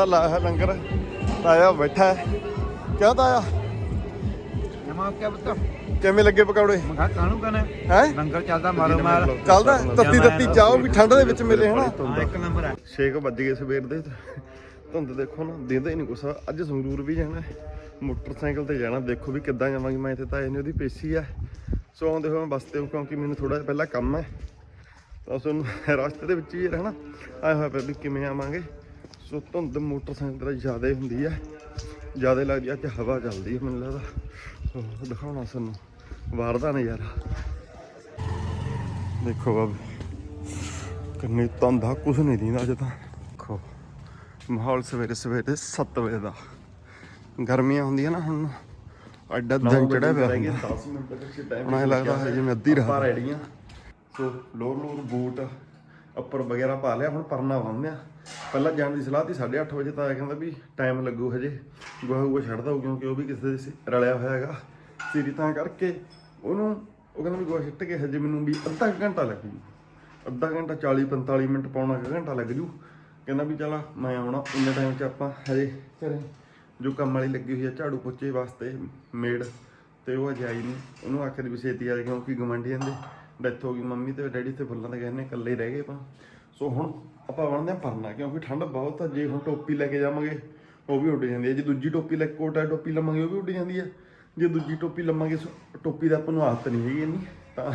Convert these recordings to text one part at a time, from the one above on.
ਦਾ ਲਾਇਆ ਹੈ ਲੰਗਰ। ਤਾਇਆ ਬੈਠਾ ਹੈ। ਕਿਉਂ ਤਾਇਆ? ਜਮਾ ਕਿਆ ਬਤਾ ਕਿਵੇਂ ਲੱਗੇ ਪਕੌੜੇ? ਮਖਾ ਕਾਣੂ ਕਨੇ ਹੈ? ਲੰਗਰ ਚੱਲਦਾ ਮਾਰੋ ਮਾਰ। ਚੱਲਦਾ ਤੱਤੀ ਤੱਤੀ ਚਾਹ ਵੀ ਠੰਡ ਦੇ ਵਿੱਚ ਮਿਲੇ ਹਨਾ? ਇੱਕ ਨੰਬਰ ਹੈ 6 ਵੱਜ ਗਏ ਸਵੇਰ ਦੇ। ਧੁੰਦ ਦੇਖੋ ਨਾ ਦਿੰਦਾ ਹੀ ਨਹੀਂ ਕੁਛ। ਅੱਜ ਸੰਗਰੂਰ ਵੀ ਜਾਣਾ ਹੈ। ਮੋਟਰਸਾਈਕਲ ਤੇ ਜਾਣਾ। ਦੇਖੋ ਵੀ ਕਿੱਦਾਂ ਜਾਵਾਂਗੇ। ਮੈਂ ਇੱਥੇ ਤਾਂ ਇਹਨੇ ਉਹਦੀ ਪੇਸ਼ੀ ਆ। ਸੋ ਆਉਂਦੇ ਹੋਏ ਮੈਂ ਬੱਸ ਤੇ ਕਿਉਂਕਿ ਮੈਨੂੰ ਥੋੜਾ ਜਿਹਾ ਪਹਿਲਾਂ ਕੰਮ ਹੈ। ਤਾਂ ਤੁਹਾਨੂੰ ਰਸਤੇ ਦੇ ਵਿੱਚ ਹੀ ਰਹਿਣਾ ਆਇਆ ਹੋਇਆ ਪਿਆ ਵੀ ਕਿਵੇਂ ਆਵਾਂਗੇ। ਸੋ ਧੁੰਦ ਮੋਟਰਸਾਈਕਲ ਤੇ ਜ਼ਿਆਦਾ ਹੁੰਦੀ ਹੈ ਜ਼ਿਆਦਾ ਲੱਗਦੀ ਅੱਜ ਹਵਾ ਚੱਲਦੀ ਹੈ ਮੈਨੂੰ ਲੱਗਦਾ। ਦਿਖਾਉਣਾ ਸਾਨੂੰ। ਬਾਹਰ ਦਾ ਨਜ਼ਾਰਾ। ਦੇਖੋ ਬਾਬੇ ਕਿੰਨੀ ਧੁੰਦਾ ਕੁਛ ਨਹੀਂ ਦੀਂਦਾ ਅੱਜ ਤਾਂ। ਦੇਖੋ ਮਾਹੌਲ ਸਵੇਰੇ ਸਵੇਰੇ 7 ਵਜੇ ਦਾ। ਗਰਮੀਆਂ ਹੁੰਦੀਆਂ ਨਾ ਹੁਣ। ਐਡਾ ਦਿਨ ਚੜਿਆ ਪਿਆ ਹੁੰਦਾ। 10 ਮਿੰਟ ਤੱਕ ਟਾਈਮ ਲੱਗਦਾ ਹੈ ਜਿਵੇਂ ਅੱਧੀ ਰਾਤ ਆਪਾਂ ਰੈਡੀਆਂ ਸੋ ਲੋਰ ਲੋਰ ਬੂਟ ਉੱਪਰ ਵਗੈਰਾ ਪਾ ਲਿਆ ਹੁਣ ਪਰਨਾ ਬੰਨ੍ਹਦੇ ਆ ਪਹਿਲਾਂ ਜਾਣ ਦੀ ਸਲਾਹ ਸੀ 8:30 ਵਜੇ ਤਾਂ ਆਇਆ ਕਹਿੰਦਾ ਵੀ ਟਾਈਮ ਲੱਗੂ ਹਜੇ। ਗੋਹਾ ਗੋਹਾ ਛੱਡਦਾ ਹੋਊ ਕਿਉਂਕਿ ਉਹ ਵੀ ਕਿਸੇ ਦੇ ਸੀ- ਰਲਿਆ ਹੋਇਆ ਹੈਗਾ। ਸੀਰੀ ਤਾਂ ਕਰਕੇ ਉਹਨੂੰ, ਉਹ ਕਹਿੰਦਾ ਵੀ ਗੋਹਾ ਛੱਟ ਕੇ ਹਜੇ ਮੈਨੂੰ ਵੀ ਅੱਧਾ ਕੁ ਘੰਟਾ ਲੱਗੂ ਅੱਧਾ ਘੰਟਾ 40 45 ਮਿੰਟ ਪਾਉਣਾ ਕੁ ਘੰਟਾ ਲੱਗ ਜੂ। ਕਹਿੰਦਾ ਵੀ ਚਲ ਮੈਂ ਆਉਣਾ ਉਨੇ ਟਾਈਮ 'ਚ ਆਪਾਂ ਹਜੇ ਘਰੇ। ਜੋ ਕੰਮ ਵਾਲੀ ਲੱਗੀ ਹੋਈ ਹੈ ਝਾੜੂ ਪੋਚੇ ਵਾਸਤੇ ਮੇਡ ਤੇ ਉਹ ਅਜੇ ਆਈ ਨਹੀਂ ਉਹਨੂੰ ਆਖਿਆ ਵੀ ਛੇਤੀ ਆ ਕਿਉਂਕਿ ਗਵੰਡੀਆਂ ਦੇ ਡੈਥ ਹੋ ਗਈ, ਮੰਮੀ ਤੇ ਡੈਡੀ ਤੇ ਫੁੱਲਾਂ ਦੇ ਗਏ ਨੇ ਇਕੱਲੇ ਰਹਿ ਗਏ ਆਪਾਂ। ਸੋ ਹੁਣ ਆਪਾਂ ਬਣਦੇ ਆ ਪਰਨਾ ਕਿਉਂਕਿ ਠੰਡ ਬਹੁਤ ਆ ਜੇ ਹੁਣ ਟੋਪੀ ਲੈ ਕੇ ਜਾਵਾਂਗੇ ਉਹ ਵੀ ਉੱਡ ਜਾਂਦੀ ਹੈ। ਜੇ ਦੂਜੀ ਟੋਪੀ ਲੈ ਕੋਟਾ ਟੋਪੀ ਲਵਾਂਗੇ ਉਹ ਵੀ ਉੱਡ ਜਾਂਦੀ ਹੈ ਜੇ ਦੂਜੀ ਟੋਪੀ ਲਵਾਂਗੇ ਟੋਪੀ ਦਾ ਆਪਾਂ ਨੂੰ ਆਦਤ ਨਹੀਂ ਹੈਗੀ ਇੰਨੀ ਤਾਂ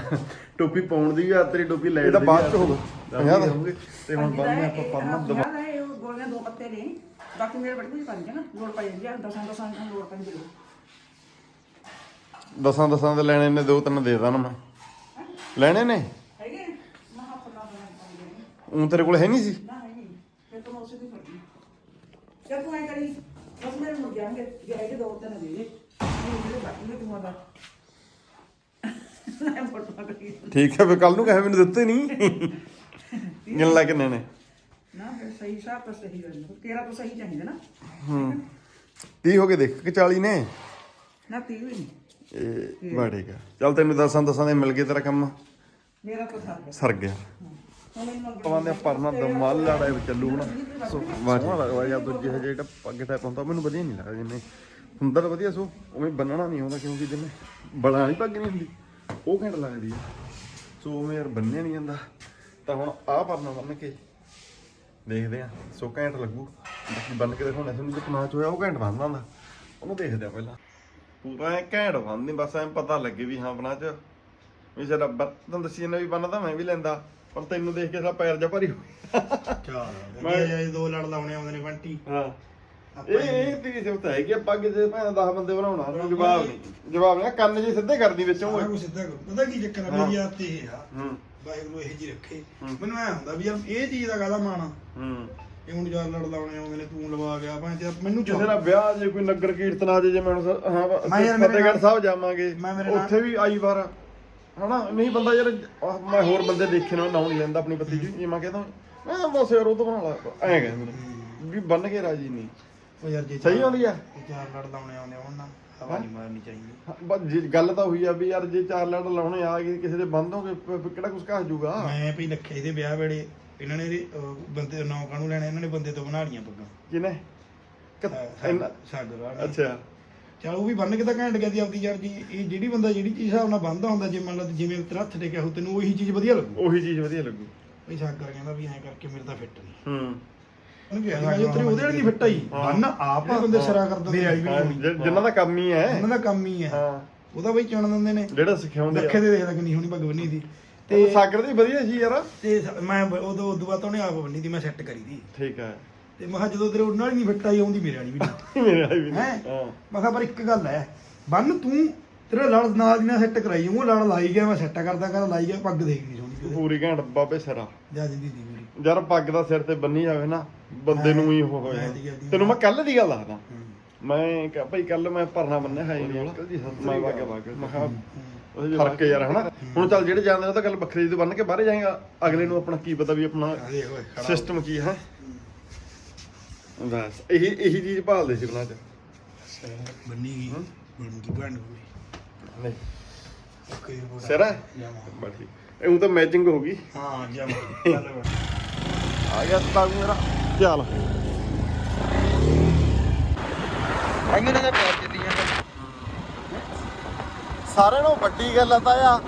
ਟੋਪੀ ਪਾਉਣ ਦੀ ਵੀ ਆਦਤ ਤੇਰੀ ਟੋਪੀ ਲੈਣ ਦੀ ਤਾਂ ਬਾਅਦ ਚ ਹੋਊਗੀ। ਤੇ ਹੁਣ ਬੰਨ੍ਹਦੇ ਆਪਾਂ ਪਰਨਾ ਦਵਾ ਗੋਲੀਆਂ ਦੋ ਪੱਤੇ ਨੇ ਬਾਕੀ ਮੇਰੇ ਬੜੇ ਕੁਝ ਪੰਜ ਨਾ ਲੋੜ ਪਈ ਜਾਂਦੀ ਆ ਦਸਾਂ ਦਸਾਂ ਨੂੰ ਲੋੜ ਪੈਂਦੀ ਹੈ ਦਸਾਂ ਦਸਾਂ ਦੇ ਲੈਣੇ ਨੇ ਦੋ ਤਿੰਨ ਦੇ ਦਾਂ ਮੈਂ। ਲੈਣੇ ਨੇ? ਬਣਾ ਪਾਉਂਦੇ ਉਂ ਤੇਰੇ ਕੋਲ ਹੈ ਨਹੀਂ ਸੀ? ਨਾ ਹੈ ਨਹੀਂ। ਫਿਰ ਤੂੰ ਉਸੇ ਦੀ ਫੜਨੀ ਚੱਲ ਤੂੰ ਐ ਕਰੀ ਬਸ ਮੇਰੇ ਮੁੜ ਜਾਣਗੇ ਜੇ ਹੈਗੇ ਦੋ ਤਿੰਨ ਦੇ ਦੇ। ਮੈਨੂੰ ਜਿਹੜੇ ਬਾਕੀ ਨੇ ਤੂੰ ਆਦਾ। ਨਾ ਫੋਟੋ ਕਰੀ ਠੀਕ ਹੈ ਫੇ ਕੱਲ ਨੂੰ ਕਹੇ ਮੈਨੂੰ ਦਿੱਤੇ ਨਹੀਂ। ਗਿਣ ਲੈ ਕਿੰਨੇ ਨੇ। ਨਾ ਫਿਰ ਸਹੀ ਹਿਸਾਬ ਤਾਂ ਸਹੀ ਰਹਿੰਦਾ। ਤੇਰਾ ਤਾਂ ਸਹੀ ਚਾਹੀਦਾ ਨਾ। ਹੂੰ। 30 ਹੋ ਗਏ ਦੇਖ ਕਿ 40 ਨੇ? ਨਾ ਤੀ ਵੀ ਨਹੀਂ। ਇਹ ਬਾ ਠੀਕ ਆ ਚੱਲ ਤੈਨੂੰ ਦਸਾਂ ਦਸਾਂ ਦੇ ਮਿਲ ਗਏ ਤੇਰਾ ਕੰਮ। ਮੇਰਾ ਤਾਂ ਸਰ ਗਿਆ। ਸਰ ਗਿਆ। ਹੁਣ ਇਹਨੂੰ ਪਰਨਾ ਦਮਾਲ ਲੜਾਈ ਚੱਲੂ ਹੁਣ। ਸੋ ਸੋਹਣਾ ਲੱਗਦਾ ਯਾਰ, ਦੂਜੇ ਜਿਹੇ ਜਿਹੜਾ ਪੱਗ ਟਾਈਪ ਹੁੰਦਾ ਮੈਨੂੰ ਵਧੀਆ ਨਹੀਂ ਲੱਗਦਾ ਜਿਵੇਂ ਹੁੰਦਾ ਤਾਂ ਵਧੀਆ, ਸੋ ਉਵੇਂ ਬੰਨਣਾ ਨਹੀਂ ਆਉਂਦਾ ਕਿਉਂਕਿ ਜਿਵੇਂ ਬੜਾ ਵਾਲੀ ਪੱਗ ਨਹੀਂ ਹੁੰਦੀ, ਉਹ ਘੈਂਟ ਲੱਗਦੀ ਆ। ਸੋ ਉਵੇਂ ਯਾਰ ਬੰਨਿਆ ਨਹੀਂ ਜਾਂਦਾ। ਤਾਂ ਹੁਣ ਆਹ ਪਰਨਾ ਬੰਨ ਕੇ ਦੇਖਦੇ ਆ, ਸੋ ਘੈਂਟ ਲੱਗੂ। ਬਾਕੀ ਬੰਨ ਕੇ ਦਿਖਾਉਣਾ ਤੁਹਾਨੂੰ ਜੇ ਕਨਾਚ ਹੋਇਆ ਉਹ ਘੈਂਟ ਬੰਨਦਾ ਹੁੰਦਾ ਉਹਨੂੰ ਦੇਖਦੇ ਆ ਪਹਿਲਾਂ। ਪੂਰਾ ਐ ਘੈਂਟ ਬੰਨਦੀ ਬਸ ਐ ਪਤਾ ਲੱਗੇ ਵੀ ਹਾਂ ਬਣਾ ਚ। ਵੀ ਜਿਹੜਾ ਤੁਹਾਨੂੰ ਦੱਸੀ ਜਾਂਦਾ ਵੀ ਬੰਨਦਾ ਮੈਂ ਵੀ ਲੈਂਦਾ। ਪਰ ਤੈਨੂੰ ਦੇਖ ਕੇ ਸਾਡਾ ਪੈਰ ਜਾ ਭਾਰੀ ਹੋ ਗਿਆ। ਚਾਰ ਵਧੀਆ ਜੇ ਦੋ ਲੜ ਲਾਉਣੇ ਆਉਂਦੇ ਨੇ ਬੰਟੀ ਹਾਂ। ਇਹ ਇਹ ਤੇਰੀ ਸਿਫਤ ਹੈ ਕਿ ਪੱਗ ਜੇ ਭਾਵੇਂ 10 ਬੰਦੇ ਬਣਾਉਣਾ ਉਹਨੂੰ ਜਵਾਬ ਨਹੀਂ। ਜਵਾਬ ਨਹੀਂ ਕੰਨ ਜੇ ਸਿੱਧੇ ਕਰਦੀ ਵਿੱਚੋਂ ਕੁਝ ਸਿੱਧਾ ਕਰੋ। ਪਤਾ ਕੀ ਚੱਕਰ ਆ ਮੇਰੀ ਆਦਤ ਇਹ ਆ। ਹੂੰ। ਵਾਹਿਗੁਰੂ ਇਹ ਜੀ ਰੱਖੇ। ਮੈਨੂੰ ਐ ਹੁੰਦਾ ਵੀ ਯਾਰ ਇਹ ਚੀਜ਼ ਦਾ ਗਾਲਾ ਮਾਣਾ ਹੂੰ। ਇਹ ਹੁਣ ਯਾਰ ਲੜ ਲਾਉਣੇ ਆਉਂਦੇ ਨੇ ਤੂੰ ਲਵਾ ਗਿਆ ਭਾਵੇਂ ਤੇ ਮੈਨੂੰ ਕਿਸੇ ਚਾਹ ਦਾ ਵਿਆਹ ਜੇ ਕੋਈ ਨਗਰ ਕੀਰਤਨ ਆ ਜੇ ਜੇ ਮੈਨੂੰ ਹਾਂ ਮੈਂ ਫਤਿਹਗੜ੍ਹ ਸਾਹਿਬ ਜਾਵਾਂਗੇ ਮੈਂ ਉੱਥੇ ਵੀ ਆਈ ਵਾਰ। ਹਨਾ ਨਹੀਂ ਬੰਦਾ ਯਾਰ ਆਹ ਮੈਂ ਹੋਰ ਬੰਦੇ ਦੇਖੇ ਨਾ ਨਾਉ ਨਹੀਂ ਲੈਂਦਾ ਆਪਣੀ ਬੱਤੀ ਜੀ ਜੇ ਮੈਂ ਕਹਿੰਦਾ ਮੈਂ ਤਾਂ ਬਸ ਯਾਰ ਉਹ ਤੋਂ ਬਣਾ ਲਾ। ਐਂ ਕਹਿੰਦੇ ਮੈਨੂੰ ਵੀ ਬੰਨ ਕੇ ਰਾਜੀ ਨਹੀਂ। ਉਹ ਯਾਰ ਜੇ ਸਹੀ ਹੁੰਦੀ ਆ? ਚਾਰ ਲੜ ਲਾਉਣੇ ਆਉਂਦੇ ਹੋਣ ਨਾ ਹਵਾ ਨਹੀਂ ਮਾਰਨੀ ਚਾਹੀਦੀ। ਬਸ ਜੇ ਗੱਲ ਤਾਂ ਹੋਈ ਆ ਵੀ ਯਾਰ ਜੇ ਚਾਰ ਲੜ ਲਾਉਣੇ ਆ ਗਏ ਕਿਸੇ ਦੇ ਬੰਦ ਹੋਗੇ ਕਿਹੜਾ ਕੁਛ ਕਹਾ ਜੂਗਾ? ਮੈਂ ਵੀ ਲੱਖੇ ਦੇ ਵਿਆਹ ਵੇਲੇ ਇਹਨਾਂ ਨੇ ਇਹਦੇ, ਅਹ, ਬੰਦੇ ਨਾਂ ਕਾਹਨੂੰ ਲੈਣਾ? ਇਹਨਾਂ ਨੇ ਬੰਦੇ ਤੋਂ ਬਣਾ ਲੀਆਂ ਪੱਗਾਂ। ਕਿਨੇ ਇੰਨਾ- ਸਾਗਰ ਵਾਲਾ। ਅੱਛਾ। ਚਲ ਉਹ ਵੀ ਬੰਨ ਕੇ ਤਾਂ ਘੈਂਟ ਗਿਆ ਦੀ ਆਪਦੀ ਯਾਰ ਜੀ ਇਹ ਜਿਹੜੀ ਬੰਦਾ ਜਿਹੜੀ ਚੀਜ਼ ਹਿਸਾਬ ਨਾਲ ਬੰਨਦਾ ਹੁੰਦਾ ਜੇ ਮੰਨ ਲਾ ਜਿਵੇਂ ਤੇਰਾ ਹੱਥ ਟੇਕਿਆ ਹੋ ਤੈਨੂੰ ਉਹੀ ਚੀਜ਼ ਵਧੀਆ ਲੱਗੂ? ਉਹੀ ਚੀਜ਼ ਵਧੀਆ ਲੱਗੂ। ਬਈ ਸਾਗਰ ਕਹਿੰਦਾ ਵੀ ਐਂ ਕਰਕੇ ਮੇਰੇ ਤਾਂ ਫਿੱਟ ਨਹੀਂ ਹੂੰ। ਉਹਨੂੰ ਕਿਹਾ ਜੀ ਤੇਰੇ ਉਹਦੇ ਵਾਲੀ ਨਹੀਂ ਫਿੱਟ ਆਈ? ਬੰਨ ਆਪ ਆ ਬੰਦੇ ਸਿਰਾ ਕਰ ਦਿੰਦੇ ਮੇਰੇ ਹਾਂ, ਵਾਲੀ ਜਿ- ਜਿਨ੍ਹਾਂ ਦਾ ਕੰਮ ਹੀ ਹੈ। ਉਹਨਾਂ ਦਾ ਕੰਮ ਹੀ ਹੈ। ਹਾਂ। ਉਹਦਾ ਬਈ ਚਣ ਦਿੰਦੇ ਨੇ। ਜਿਹੜਾ ਸਿਖਾਉਂਦੇ ਆ। ਦੇ ਦੇਖਦਾ ਕਿੰਨੀ ਸੋਹਣੀ ਪੱਗ ਬੰਨੀ ਸੀ ਤੇ ਤੇ ਸਾਗਰ ਦੀ ਵਧੀਆ ਸੀ ਯਾਰ। ਤੇ ਸ- ਮੈਂ ਉਦੋਂ ਉਦੋਂ ਬਾਅਦ ਉਹਨੇ ਆਪ ਬੰਨੀ ਦੀ ਮੈਂ ਸੈੱਟ ਕਰੀ ਦੀ। ਠੀਕ ਹੈ। ਤੇ ਮੈਂ ਕਿਹਾ ਜਦੋਂ ਤੇਰੇ ਉਹਨਾਂ ਵਾਲੀ ਨਹੀਂ ਫਿੱਟ ਆਈ ਆਉਂਦੀ ਮੇਰੇ ਵਾਲੀ ਵੀ ਨਹੀਂ। ਮੇਰੇ ਵਾਲੀ ਵੀ ਹੈਂ? ਨਹੀਂ। ਹਾਂ? ਮੈਂ ਕਿਹਾ ਪਰ ਇੱਕ ਗੱਲ ਹੈ ਬੰਨ ਤੂੰ ਤੇਰਾ ਲੜ ਨਾਲ ਦੀ ਨਾਲ ਸੈੱਟ ਕਰਾਈ ਉਹ ਲੜ ਲਾਈ ਗਿਆ ਮੈਂ ਸੈੱਟ ਕਰਦਾ ਕਰ ਲਾਈ ਗਿਆ ਪੱਗ ਦੇਖ ਨਹੀਂ ਕਿਤੇ ਪੂਰੀ ਘੈਂਟ ਬਾਬੇ ਸਿਰਾ ਜਾ ਜਿੰਦੀ ਦੀ ਮੇਰੀ। ਯਾਰ ਪੱਗ ਦਾ ਸਿਰ ਤੇ ਬੰਨੀ ਜਾਵੇ ਨਾ ਬੰਦੇ ਨੂੰ ਹੀ ਉਹ ਹੋ ਮੈਂ ਜਾਂਦਾ ਤੈਨੂੰ ਮੈਂ ਕੱਲ ਦੀ ਗੱਲ ਦੱਸਦਾ। ਮੈਂ ਕਿਹਾ ਭਾਈ ਕੱਲ ਮੈਂ ਭਰਨਾ ਬੰਨਿਆ ਹੈ ਨਹੀਂ ਮੈਂ ਵਾਗਾ ਵਾਗਾ ਮੈਂ ਕਿਹਾ ਫ਼ਰਕ ਹੈ ਯਾਰ ਹਨਾ? ਹੁਣ ਚੱਲ ਜਿਹੜੇ ਜਾਂਦੇ ਨੇ ਉਹ ਤਾਂ ਗੱਲ ਵੱਖਰੀ ਜਦੋਂ ਬੰਨ ਕੇ ਬਾਹਰ ਜਾਏਗਾ। ਅਗਲੇ ਨੂੰ ਆਪਣਾ ਕੀ ਪਤਾ ਵੀ ਆਪਣਾ ਓਏ ਖੜਾ ਸਿਸਟਮ ਕੀ ਹੈ? ਬਸ ਇਹੀ ਇਹੀ ਚੀਜ਼ ਭਾਲਦੇ ਸੀ ਉਹਨਾਂ ਚ। ਬੰਨੀ ਗਈ। ਬਣ ਗਈ ਬਣ ਗਈ। ਨਹੀਂ। ਓਕੇ ਸਿਰ ਹੈ ਬਸ ਠੀਕ। ਇਹ ਤਾਂ ਮੈਚਿੰਗ ਹੋ ਗਈ। ਹਾਂ ਜਮ। ਆ ਗਿਆ ਤਾਂ ਮੇਰਾ। ਚੱਲ। ਆਈ ਉਹਨਾਂ ਦਾ ਪਿਆਰ ਚੱਲੀ ਜਾਂਦਾ। ਸਾਰਿਆਂ ਨਾਲੋਂ ਵੱਡੀ ਗੱਲ ਆ ਤਾਂ ਆ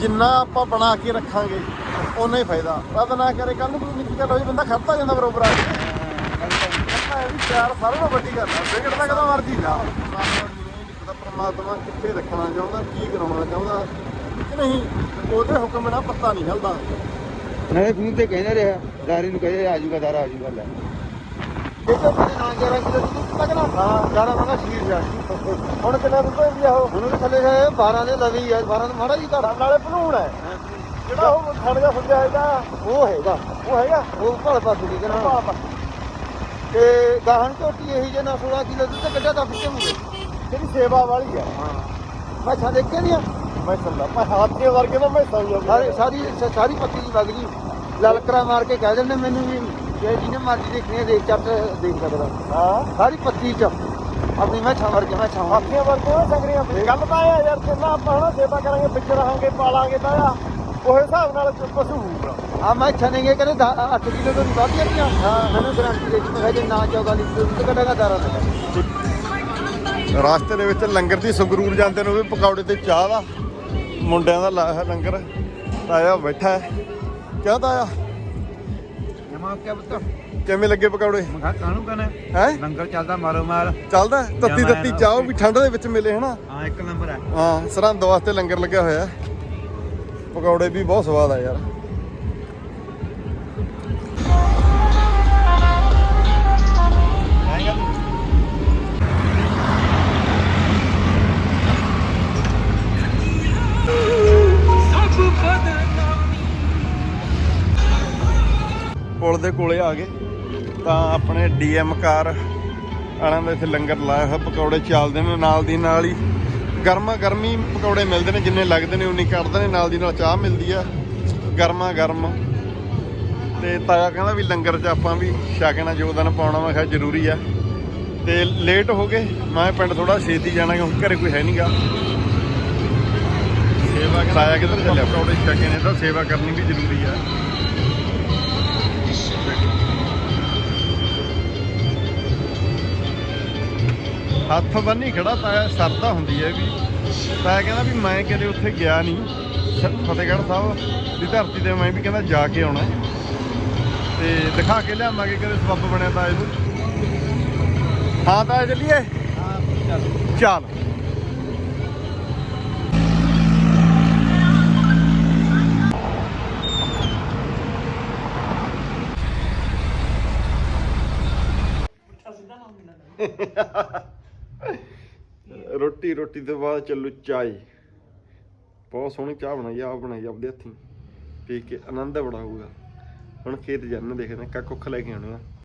ਜਿੰਨਾ ਆਪਾਂ ਬਣਾ ਕੇ ਰੱਖਾਂਗੇ ਓਨਾ ਹੀ ਫਾਇਦਾ। ਪਤਾ ਨਾ ਕਰੇ ਕੱਲ ਨੂੰ ਕੋਈ ਨਿੱਕੀ ਗੱਲ ਹੋਈ ਬੰਦਾ ਖੜਤਾ ਜਾਂਦਾ ਬਰੋਬਰ ਆ ਕੇ। ਕਹਿੰਦਾ ਇਹ ਵੀ ਪਿਆਰ ਸਾਰਿਆਂ ਨਾਲੋਂ ਵੱਡੀ ਗੱਲ ਆ। ਵਿਗੜਦਾ ਕਦੋਂ ਮਰਜ਼ੀ ਜਾ ਪਤਾ ਪ੍ਰਮਾਤਮਾ ਕਿੱਥੇ ਰੱਖਣਾ ਚਾਹੁੰਦਾ ਕੀ ਕਰਾਉਣਾ ਚਾਹੁੰਦਾ। ਕਿ ਨਹੀਂ ਉਹਦੇ ਹੁਕਮ ਬਿਨਾਂ ਪੱਤਾ ਨਹੀਂ ਹਿਲਦਾ ਨਾਲੇ ਫੋਨ ਤੇ ਕਹਿੰਦਾ ਰਿਹਾ ਦਾਰੀ ਨੂੰ ਕਹਿੰਦੇ ਆ ਜਾਊਗਾ ਦਾਰਾ ਆ ਜਾਊਗਾ ਲੈ। ਤਾਂ ਮੇਰੇ ਨਾਲ ਜਰਾ ਕਿਲੋ ਦੁੱਧ ਲੱਗਣਾ ਹਾਂ। ਜਾਰਾ ਮੰਗਾ ਸ਼ੀਰ ਜਾ ਹੁਣ ਕਿੰਨਾ ਦੁੱਧ ਹੁੰਦੀ ਆ ਉਹ? ਹੁਣ ਥੱਲੇ ਗਏ 12 ਦੇ ਲਵੀ ਆ 12 ਦਾ ਮਾੜਾ ਜੀ ਘੜਾ। ਨਾਲੇ ਭਲੂਣ ਹੈ। ਜਿਹੜਾ ਉਹ ਖੜ ਜਾ ਫੁੱਜਾ ਹੈਗਾ ਉਹ ਹੈਗਾ। ਉਹ ਹੈਗਾ। ਉਹ ਭਲ ਪਾ ਸੁਣੀ ਭਾਅ ਕਰਾਂ। ਪਾ। ਤੇ ਗਾਹਣ ਝੋਟੀ ਇਹੀ ਜੇ ਨਾ 16 ਕਿਲੋ ਦੁੱਧ ਕੱਢਿਆ ਤਾਂ ਫਿੱਟੇ ਮੁੰਡੇ ਜਿਹੜੀ ਸੇਵਾ ਵਾਲੀ ਆ। ਮੈਂ ਛਾ ਦੇਖੇ ਨਹੀਂ ਮੈਂ ਸੰਦਾ ਮੈਂ ਹਾਥੀਆਂ ਵਰਗੇ ਨਾ ਮੈਂ ਸੌਂ ਸਾਰੀ ਸਾਰੀ ਸਾਰੀ ਪੱਤੀ ਦੀ ਵਗ ਗਈ। ਲਲਕਰਾ ਮਾਰ ਕੇ ਕਹਿ ਦਿੰਦੇ ਮੈਨੂੰ ਵੀ ਜੇ ਜਿਹਨੇ ਮਰਜ਼ੀ ਦੇਖਣੀ ਹੈ ਦੇਖ ਚੱਟ ਦੇਖ ਸਕਦਾ। ਹਾਂ। ਸਾਰੀ ਪੱਤੀ ਚ। ਆਪਣੀ ਮੈਂ ਛਾਂ ਵਰਗੇ ਮੈਂ ਛਾਂ ਹਾਥੀਆਂ ਵਰਗੇ ਸੰਗਰੀਆਂ। ਗੱਲ ਤਾਂ ਆ ਯਾਰ ਜਿੰਨਾ ਆਪਾਂ ਹਨਾ ਸੇਵਾ ਕਰਾਂਗੇ ਵਿੱਚ ਰਹਾਂਗੇ ਪਾਲਾਂਗੇ ਤਾਂ ਆ। ਉਹ ਹਿਸਾਬ ਨਾਲ ਪਸ਼ੂ ਹੋਊਗਾ। ਆ ਮੈਂ ਛਣੇਗੇ ਕਹਿੰਦੇ 8 ਕਿਲੋ ਤੋਂ ਵੱਧ ਜਾਂਦੀਆਂ ਹਾਂ। ਮੈਨੂੰ ਗਰੰਟੀ ਦੇ ਦਿੱਤੀ ਮੈਂ ਜੇ ਨਾ 14 ਲੀਟਰ ਦੁੱਧ ਕੱਢੇਗਾ ਦਾਰਾ ਤੇ ਰਾਸਤੇ ਦੇ ਵਿੱਚ ਲੰਗਰ ਦੀ ਸੰਗਰੂਰ ਜਾਂਦੇ ਨੂੰ ਵੀ ਪਕੌੜੇ ਤੇ ਚਾਹ ਦਾ ਮੁੰਡਿਆਂ ਦਾ ਲਾਇਆ ਲੰਗਰ। ਤਾਇਆ ਬੈਠਾ ਹੈ। ਕਿਆ ਤਾਇਆ? ਜਮਾ ਕਿਆ ਕਿਵੇਂ ਲੱਗੇ ਪਕੌੜੇ? ਮੈਂ ਕਿਹਾ ਕਾਹਨੂੰ ਕਹਣਾ? ਹੈ? ਲੰਗਰ ਚੱਲਦਾ ਮਾਰੋ ਮਾਰ ਚੱਲਦਾ? ਤੱਤੀ ਤੱਤੀ ਚਾਹ ਵੀ ਠੰਡ ਦੇ ਵਿੱਚ ਮਿਲੇ ਹਨਾ? ਹਾਂ ਇੱਕ ਨੰਬਰ ਹੈ। ਹਾਂ ਸਰਹੰਦ ਵਾਸਤੇ ਲੰਗਰ ਲੱਗਿਆ ਹੋਇਆ ਹੈ। ਪਕੌੜੇ ਵੀ ਬਹੁਤ ਸਵਾਦ ਆ ਯਾਰ। ਪੁਲ ਦੇ ਕੋਲੇ ਆ ਗਏ, ਤਾਂ ਆਪਣੇ ਡੀਐਮ ਕਾਰ ਵਾਲਿਆਂ ਦਾ ਇੱਥੇ ਲੰਗਰ ਲਾਇਆ ਹੋਇਆ, ਪਕੌੜੇ ਚੱਲਦੇ ਨੇ ਨਾਲ ਦੀ ਨਾਲ ਹੀ। ਗਰਮਾ ਗਰਮੀ ਪਕੌੜੇ ਮਿਲਦੇ ਨੇ ਜਿੰਨੇ ਲੱਗਦੇ ਨੇ ਉਨੀ ਕੱਢਦੇ ਨੇ ਨਾਲ ਦੀ ਨਾਲ ਚਾਹ ਮਿਲਦੀ ਆ। ਗਰਮਾ ਗਰਮ। ਤੇ ਤਾਇਆ ਕਹਿੰਦਾ ਵੀ ਲੰਗਰ 'ਚ ਆਪਾਂ ਵੀ ਛਕਣਾ ਯੋਗਦਾਨ ਪਾਉਣਾ ਮੈਂ ਕਿਹਾ ਜ਼ਰੂਰੀ ਆ। ਤੇ ਲੇਟ ਹੋ ਗਏ ਮੈਂ ਪਿੰਡ ਥੋੜਾ ਛੇਤੀ ਜਾਣਾ ਕਿਉਂਕਿ ਘਰੇ ਕੋਈ ਹੈ ਨਹੀਂਗਾ ਸੇਵਾ ਤਾਇਆ ਕਿੱਧਰ ਚੱਲਿਆ? ਪਕੌੜੇ ਛਕੇ ਨੇ ਤਾਂ ਸੇਵਾ ਕਰਨੀ ਵੀ ਜ਼ਰੂਰੀ ਆ। ਹੱਥ ਬੰਨੀ ਖੜਾ ਤਾਇਆ ਸਰਦਾ ਹੁੰਦੀ ਹੈ ਵੀ। ਤਾਇਆ ਕਹਿੰਦਾ ਵੀ ਮੈਂ ਕਦੇ ਉੱਥੇ ਗਿਆ ਨਹੀਂ ਫਤਿਹਗੜ੍ਹ ਸਾਹਿਬ ਦੀ ਧਰਤੀ ਤੇ ਮੈਂ ਵੀ ਕਹਿੰਦਾ ਜਾ ਕੇ ਆਉਣਾ। ਤੇ ਦਿਖਾ ਕੇ ਲਿਆਵਾਂਗੇ ਕਦੇ ਸਬੱਬ ਬਣਿਆ ਤਾਂ ਇਹਨੂੰ। ਹਾਂ ਤਾਂ ਚੱਲੀਏ? ਚੱਲ। ਰੋਟੀ ਰੋਟੀ ਤੋਂ ਬਾਅਦ ਚੱਲੂ ਚਾय ਬਹੁਤ ਸੋਹਣੀ ਚਾਹ ਬਣਾਈ ਆ ਬਣਾਈ ਆਪਦੇ ਹੱਥੀਂ। ਪੀ ਕੇ ਆਨੰਦ ਬੜਾ ਹੋਊਗਾ ਹੁਣ ਖੇਤ ਜਾਣਾ, ਦੇਖਦੇ ਹਾਂ ਕੱਖ ਕੁੱਖ ਲੈ ਕੇ ਆਉਣੇ ਆ।